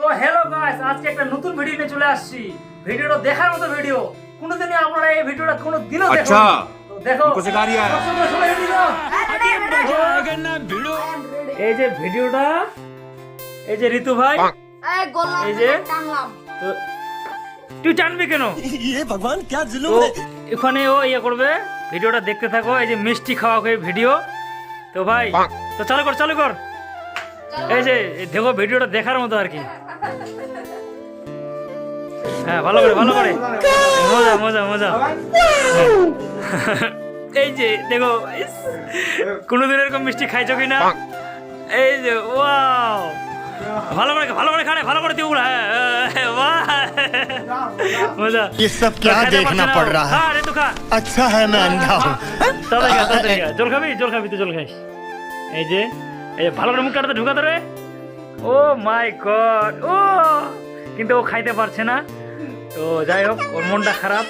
তো hello guys আজকে একটা নতুন ভিডিও নিয়ে চলে আসছি। ভিডিওটা দেখার মতো ভিডিও কোনোদিনই আপনারা এই ভিডিওটা কোনো দিনও দেখো তো দেখো এই যে ভিডিওটা এই যে ঋতু ভাই এই যে তো তুই টানবি কেন? ইয়ে ভগবান ক্যা জুলুম এখানে ও ইয়ে করবে ভিডিওটা দেখতে থাকো এই যে মিষ্টি খাওয়া হয়ে ভিডিও তো ভাই তো চালু কর চালু কর। এই যে দেখো ভিডিওটা দেখার মতো আর কি। হ্যাঁ ভালো করে ভালো করে মজা মজা মজা এই যে দেখো ইস, কোনোদিন এরকম মিষ্টি খাইছো কিনা এই যে ওয়াও ভালো করে ভালো করে খানে ভালো করে দিও হ্যাঁ হ্যাঁ, বাহ মজা ये सब क्या খাইতে देखना পারছে না पड़ ও। रहा है খা রে তো খা अच्छा है मैं अंधा हूँ তাড়াতাড়ি খা, তাড়াতাড়ি খা। জল খাবি জল খাবি তো জল খাইস এই যে এই যে ভালো করে মুখ কাটাতে ঢুকাতে রে ও মাই গড, ও! কিন্তু ও খাইতে পারছে না। তো যাই হোক, ওর মনটা খারাপ।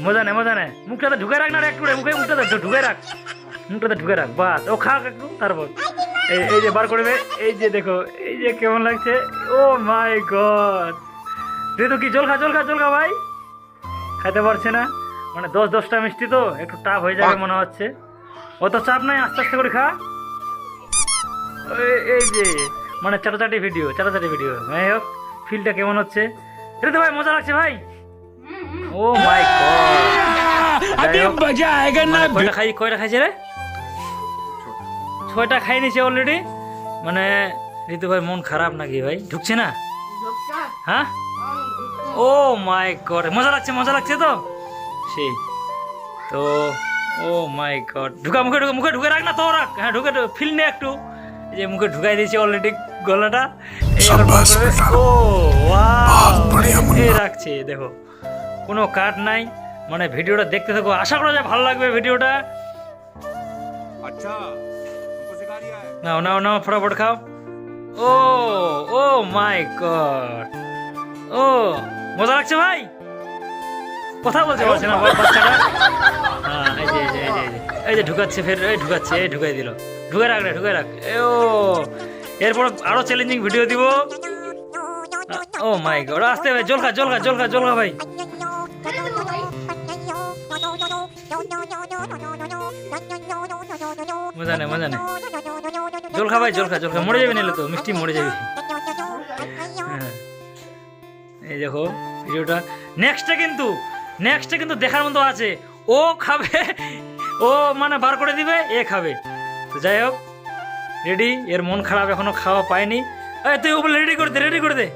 মজা নেই মজা নেই মুখটাতে ঢুকে রাখ না একটু মুখে মুখটাতে ঢুকে রাখ। মুখটাতে ঢুকে রাখ, বাস। ও খাক একটু, তারপর। এই এই যে বার করবে এই যে দেখো, এই যে কেমন লাগছে। Oh my god. তুই তো কি জল খা জল খা জল খা ভাই? খাইতে পারছে না। মানে দশ দশটা মিষ্টি তো, একটু টাফ হয়ে যাবে মনে হচ্ছে। অত চাপ নাই, আস্তে আস্তে করে খা। এই যে। মানে চাটাচাটি ভিডিও চাটাচাটি ভিডিও হ্যাঁ হোক ফিলটা কেমন হচ্ছে? এটা তো ভাই মজা লাগছে ভাই। ও oh মাই মানে কয়টা খাই কয়টা খাইছে রে? ছয়টা খাই নিছে অলরেডি মানে ঋতু ভাই মন খারাপ নাকি ভাই? ঢুকছে না? হ্যাঁ? ও মাই গড মজা লাগছে মজা লাগছে তো? সেই তো ও মাই গড ঢুকা মুখে ঢুকে মুখে ঢুকে রাখ না তো রাখ। হ্যাঁ ঢুকে ফিল নে একটু। যে মুখে ঢুকাই দিয়েছি অলরেডি গলাটা ও এ রাখছে দেখো কোনো কাট নাই মানে ভিডিওটা দেখতে থাকো আশা করা যায় ভালো লাগবে ভিডিওটা। আচ্ছা নাও নাও নাও ফটাফট খাও। ও ও মাই গড ও মজা লাগছে ভাই? কথা বলছে বলছে না বাচ্চাটা। হ্যাঁ এই যে এই যে এই যে ঢুকাচ্ছে ফের এই ঢুকাচ্ছে এই ঢুকাই দিল। ঢুকে রাখ রে, ঢুকে রাখ। এ ও, এরপর আরও চ্যালেঞ্জিং ভিডিও দিব। ও মাই গড আসতে ভাই, জল খা জল খা জল খা জল খা ভাই। মজা নেই মজা নেই। জল ভাই, জল খা মরে যাবি নিলে তো, মিষ্টি মরে যাবি। হ্যাঁ। এই দেখো, ভিডিওটা। নেক্সটে কিন্তু নেক্সটে কিন্তু দেখার মতো আছে। ও খাবে, ও মানে বার করে দিবে, এ খাবে। তো যাই হোক রেডি এর মন খারাপ এখনও খাওয়া পায়নি। তুই ও বলে রেডি করে দে রেডি করে দে।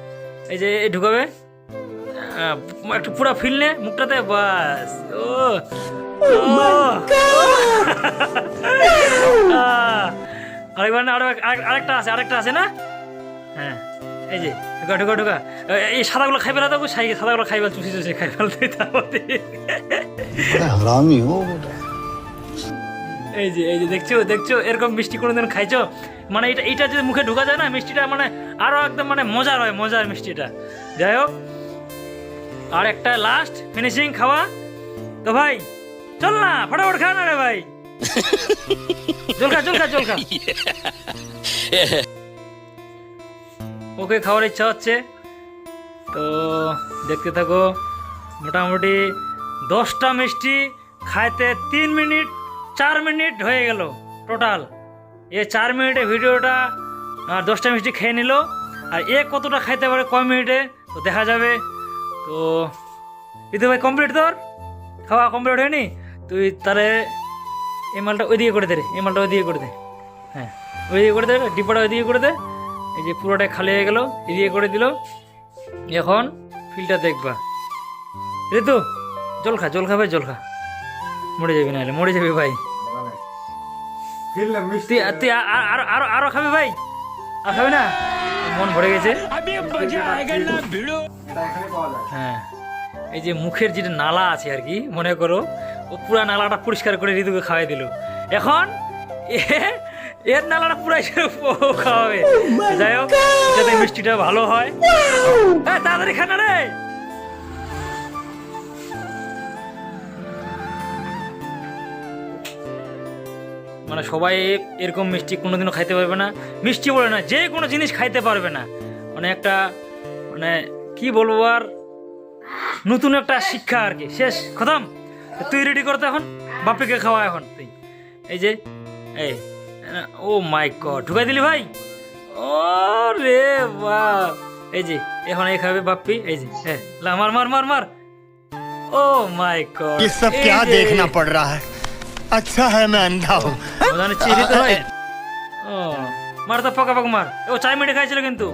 এই যে এই ঢুকাবে। একটু পুরা ফিল নে মুখটাতে বাস। ও আরেকবার না আরও আরেকটা আছে আরেকটা আছে না? হ্যাঁ এই যে ঢুকা ঢুকা ঢুকা। এই সাদাগুলো খাই ফেলা তো সাদাগুলো খাই ফেল চুষি চুষি খাই ফেলতে তারপর এই যে এই যে দেখছ দেখছ এরকম মিষ্টি কোনোদিন খাইছো? মানে এটা এটা যদি মুখে ঢুকা যায় না মিষ্টিটা মানে আরও একদম মানে মজার হয় মজার মিষ্টিটা। যাই হোক আর একটা লাস্ট ফিনিশিং খাওয়া। তো ভাই চল না ফটাফট খা না রে ভাই। জল খা জল খা ওকে খাওয়ার ইচ্ছা হচ্ছে। তো দেখতে থাকো মোটামুটি দশটা মিষ্টি খাইতে তিন মিনিট চার মিনিট হয়ে গেল টোটাল। এ চার মিনিটে ভিডিওটা দশটা মিষ্টি খেয়ে নিল। আর এ কতটা খাইতে পারে কয় মিনিটে, তো দেখা যাবে। তো ইতি ভাই কমপ্লিট তোর? খাওয়া কমপ্লিট হয়নি? তুই তাহলে এই মালটা ওইদিকে করে দে রে, এই মালটা ওইদিকে করে দে। হ্যাঁ ওইদিকে করে দে, ডিপাটা ওইদিকে করে দে। এই যে পুরোটাই খালি হয়ে গেল এদিকে করে দিল। এখন ফিলটা দেখবা। ঋতু, জল খা জল খা ভাই, জল খা। মরে যাবি নাহলে, মরে যাবি ভাই। তুই তুই আরও আরও আরও খাবি ভাই? আর খাবি না? মন ভরে গেছে। হ্যাঁ। এই যে মুখের যেটা নালা আছে আর কি, মনে করো, ও পুরা নালাটা পরিষ্কার করে ঋতুকে খাওয়াই দিল। এখন এর নালাটা পুরাই খাওয়াবে। যাই হোক, যাতে মিষ্টিটা ভালো হয়। তাড়াতাড়ি খানা রে। মানে সবাই এরকম মিষ্টি কোনোদিনও খাইতে পারবে না মিষ্টি বলে না যে কোনো জিনিস খাইতে পারবে না মানে মানে একটা মানে কি বলবো আর নতুন একটা শিক্ষা আর কি শেষ খতম তুই রেডি করতে এখন বাপিকে খাওয়া এখন তুই এই যে এই ও মাই গড ঢুকাই দিলি ভাই ও রে বাহ এই যে এখন এই খাবে বাপ্পি এই যে হ্যাঁ লা মার মার মার মার ও মাই গড ये सब क्या देखना पड़ रहा है अच्छा है मैं अंधा हूँ ওখানে চিড়ি তো হয় ও মার তো পাকা পাকা মার ও চাই মিনিট খাইছিল কিন্তু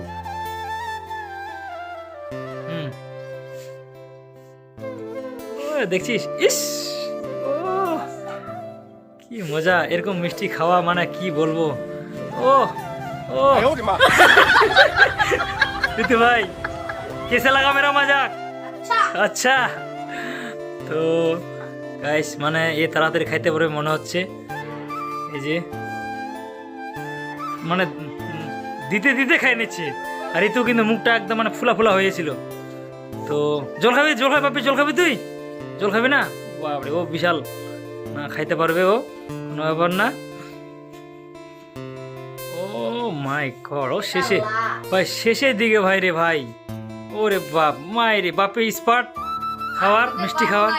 হুম ও দেখছিস ইস ও কি মজা এরকম মিষ্টি খাওয়া মানে কি বলবো ও ও ঋতু ভাই কেসে লাগা মেরা মজাক আচ্ছা তো গাইস মানে এ তাড়াতাড়ি খাইতে পারবে মনে হচ্ছে। এই যে মানে দিতে দিতে খাই নিচ্ছে। আর ঋতু কিন্তু মুখটা একদম মানে ফুলা ফুলা হয়েছিল। তো, জল খাবি জল খাবি বাপি জল খাবি তুই? জল খাবি না? বাপরে, ও বিশাল। না, খাইতে পারবে ও, কোনো ব্যাপার না। ও মাই গড, ও শেষে, ভাই, শেষের দিকে ভাই রে ভাই। ওরে বাপ, মাই রে, বাপে স্পার্ট খাওয়ার, মিষ্টি খাওয়ার।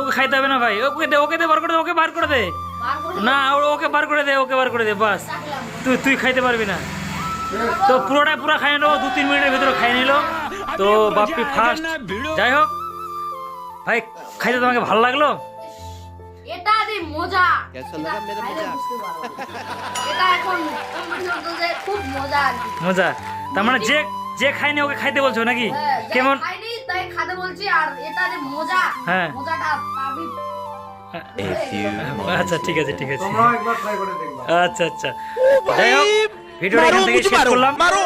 তোকে খাইতে হবে না ভাই। ওকে দে ওকে দে বার করে দে ওকে বার করে দে। না ও- ওকে বার করে দে ওকে বার করে দে বাস। তুই তুই খাইতে পারবি না। তো পুরোটা পুরো খাই নিলো দু তিন মিনিটের ভিতরে খাই নিলো। তো বাপ্পি ফার্স্ট যাই হোক। ভাই খাইতে তোমাকে ভালো লাগল? এটা মজা। মজা। এটা এখন খুব মজা মজা। তার মানে যে যে খাইনি ওকে খাইতে বলছো নাকি? হ্যাঁ, কেমন? খাতে বলছি আর এটা যে মোজা হ্যাঁ। মোজাটা পাবি। আচ্ছা ঠিক আছে ঠিক আছে। আচ্ছা আচ্ছা। যাই হোক ভিডিওটা এখান থেকে শেষ করলাম।